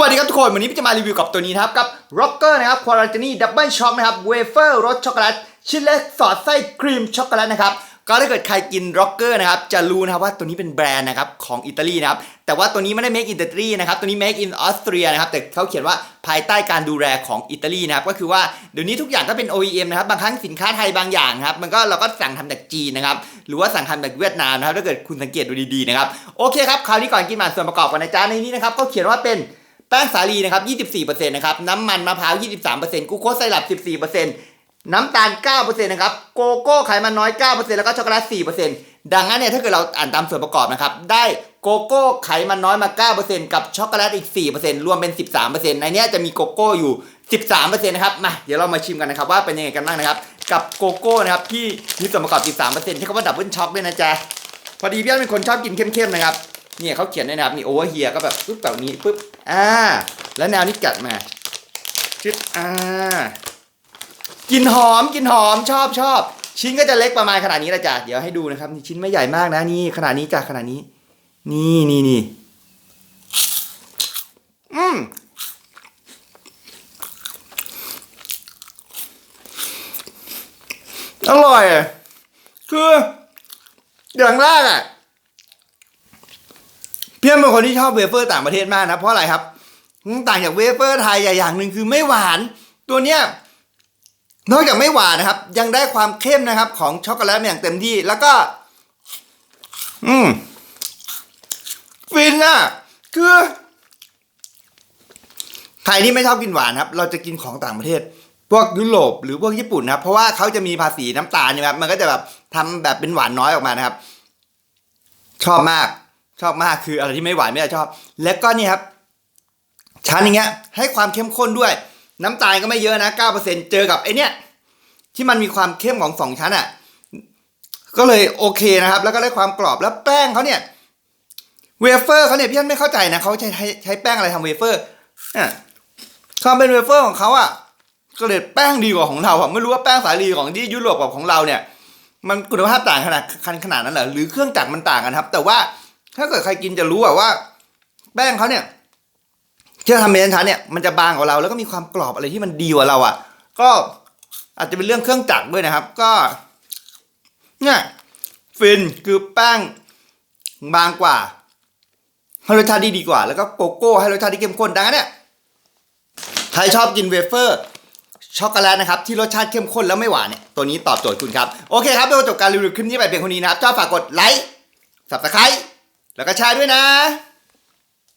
วัสดีครับทุกคน วันนี้พี่จะมารีวิวกับตัวนี้นะครับกับ Rocker นะครับ q u a r a n t i n i Double Shock นะครับเวเฟอร์รสช็อกโกแลตชิ้นเล็กสอดไส้ครีมช็อกโกแลตนะครับก็ถ้าเกิดใครกิน Rocker นะครับจะรู้นะครับว่าตัวนี้เป็นแบรนด์นะครับของอิตาลีนะครับแต่ว่าตัวนี้ไม่ได้ make in Italy นะครับตัวนี้ make in Austria นะครับแต่เขาเขียนว่าภายใต้การดูแลของอิตาลีนะครับก็คือว่าเดี๋ยวนี้ทุกอย่างก็เป็น OEM นะครับบางครั้งสินค้าไทยบางอย่างนะครับมันก็เราก็สั่งทำจากจีนนะครับหรือว่าสั่งทำจากเวียดนามนะครับถ้าเกิดคุณสังเกตดูดีๆนะครับโอเคครับคราวนี้ก่อนกินมาส่วนประกอบกันนะจ๊ะในนี้นะครับก็เขียนว่าเป็น แป้งสาลีนะครับ24%นะครับ น้ำมันมะพร้าว 23%กูโคสไซรัป14%น้ำตาล 9%นะครับ โกโก้ไขมันน้อย 9%แล้วก็ช็อกโกแลต 4%ดังนั้นเนี่ยถ้าเกิดเราอ่านตามส่วนประกอบนะครับ ได้โกโก้ไขมันน้อยมา 9%กับช็อกโกแลตอีก 4%รวมเป็น 13%ในนี้จะมีโกโก้อยู่ 13%นะครับ มา เดี๋ยวเรามาชิมกันนะครับว่าเป็นยังไงกันบ้างนะครับ กับโกโก้นะครับที่มีส่วนประกอบ 13%ที่เขาว่าดับเบิลช็อกด้วยนะจ๊ะ พอดีพี่อันเป็นคนชอบกินเข้มๆนะครับ เนี่ยเขาเขียนด้วยนะครับนี่โอเวอร์เฮียก็แบบปึ๊บแบบนี้ปึ๊บอ่า แล้วแนวนี้กัดมาชึดอ่ากินหอมกินหอมชอบชอบชิ้นก็จะเล็กประมาณขนาดนี้แหละจ้ะเดี๋ยวให้ดูนะครับชิ้นไม่ใหญ่มากนะนี่ขนาดนี้จ้ะขนาดนี้ นี่นี่นี่อืมอร่อย คืออย่างแรกอะ เพี่อนเป็นคนที่ชอบเวเฟอร์ต่างประเทศมากนะเพราะอะไรครับ ต่างจากเวเฟอร์ไทยอย่างหนึ่งคือไม่หวาน ตัวเนี้ยนอกจากไม่หวานนะครับ ยังได้ความเข้มนะครับ ของช็อกโกแลตอย่างเต็มที่แล้วก็ อืมฟินอะคือใครที่ไม่ชอบกินหวานครับ เราจะกินของต่างประเทศ พวกยุโรปหรือพวกญี่ปุ่นนะครับเพราะว่าเขาจะมีภาษีน้ำตาลนะครับมันก็จะแบบทำแบบเป็นหวานน้อยออกมานะครับ ชอบมาก ชอบมากคืออะไรที่ไม่หวานไม่ได้ชอบ แล้วก็นี่ครับชั้นอย่างเงี้ย ให้ความเข้มข้นด้วย น้ำตาลก็ไม่เยอะนะ 9%เจอกับไอเนี้ยที่มันมีความเข้มของสองชั้นอะ ก็เลยโอเคนะครับ แล้วก็ได้ความกรอบแล้วแป้งเขาเนี่ยเวเฟอร์เขาเนี่ยพี่ท่านไม่เข้าใจนะเขาใช้ใช้ใช้แป้งอะไรทำเวเฟอร์อะความเป็นเวเฟอร์ของเขาอะก็เลยแป้งดีกว่าของเราอะไม่รู้ว่าแป้งสาลีของที่ยุโรปกับของเราเนี่ย มันคุณภาพต่างขนาดขนาดนั้นเหรอหรือเครื่องจักรมันต่างกันครับ แต่ว่า ถ้าเกิดใครกินจะรู้อะว่า แป้งเขาเนี่ยที่เราทำเป็นชั้นเนี่ยมันจะบางกว่าเราแล้วก็มีความกรอบอะไรที่มันดีกว่าเราอะก็อาจจะเป็นเรื่องเครื่องจักรด้วยนะครับ ก็เนี่ยฟินคือแป้งบางกว่าให้รสชาติที่ดีกว่า แล้วก็โกโก้ให้รสชาติที่เข้มข้นดังนั้นเนี่ยใครชอบกินเวเฟอร์ช็อกโกแลตนะครับที่รสชาติเข้มข้นแล้วไม่หวานเนี่ยตัวนี้ตอบโจทย์คุณครับ โอเคครับโดยจบการรีวิวคลิปนี้ไปเพียงเท่านี้นะครับชอบฝากกดไลค์ subscribe แล้วก็แชร์ด้วยนะ